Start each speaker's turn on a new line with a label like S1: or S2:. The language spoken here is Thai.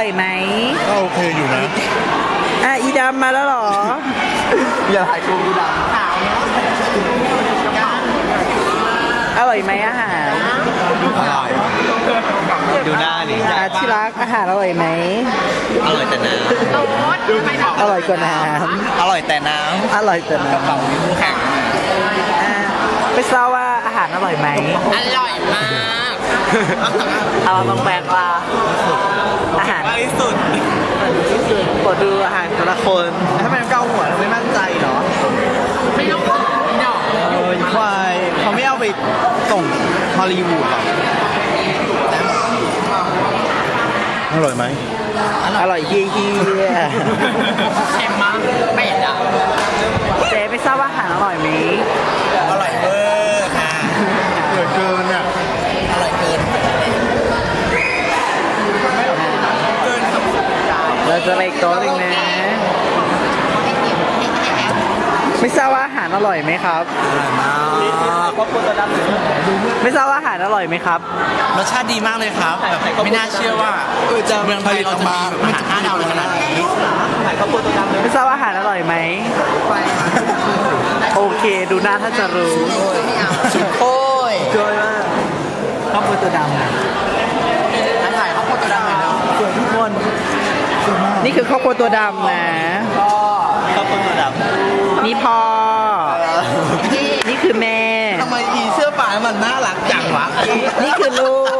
S1: ร่อยไหม
S2: ก็โอเคอยู่นะ
S1: อะอีดำมาแล้วเหรอ
S3: อย่าถ่ายกูกูดัง
S1: อร่อยไหมอาหาร
S3: อร่อยดูหน้าดิ
S1: อะที่รักอาหารอร่อยไหม
S3: อร่อยแต่น้
S1: อร่อยกว่าน้ำ
S3: อร่อยแต่น้ำ
S1: อร่อยแต่น้ำำ
S3: มีคู่แข่ง
S1: อะไม่ทราบว่าอาหารอร่อยไหม
S4: อร่อยมาก
S1: เอาบางแบกว่าอาหาร
S3: มากที่สุด
S1: กดดูอาหารแต่ละ คน
S3: ทำไมเกาหัวเราไม่มั่นใจเหรอ
S4: ไม่ต้องขอดอก
S3: เออควายเขาไม่เอาไปส่งฮอลลีวูดหรอ
S2: อร่อยไหม
S1: อร่อยเฮี้ยเฮี้ย
S4: เค็มมากเป็ดอะ
S1: เจ๊ไม่ทราบว่าอาหารอร่อยไหม
S3: อร่อยเวอร์ค่ะ
S2: เหลือเกินอะ
S3: อร่อยเกินเกินคำสัญญา
S1: เราจะไปอีกโต๊ะหนึ่งนะ ไม่ทราบว่าอาหารอร่อยไหมครับ
S3: อร่อยมากครอบครัวตัวดำ
S1: ไม่ทราบว่าอาหารอร่อยไหมครับ
S3: รสชาติดีมากเลยครับแบบไม่น่าเชื่อว่าเมืองไทยเราจะมีอาหารห้าดาวเลยขนาดนี้ถ่ายครอบครัวตัวดำเลย
S1: ไม่ทราบว่าอาหารอร่อยไหมโอเค ดูหน้าถ้าจะรู้
S3: สุดโอ้ย
S1: โดยว่าครอบครัวตัวดำ
S3: ถ่ายครอบครัวตัวดำเลยเนาะ
S1: ส่วนทุกคน นี่คือครอบครัวตัวดำนะ นี่พ่อำนี่คือแม่
S3: ทำไมอีเสื้อฟ้ามันน่ารักจังวะ
S1: นี่คือลูก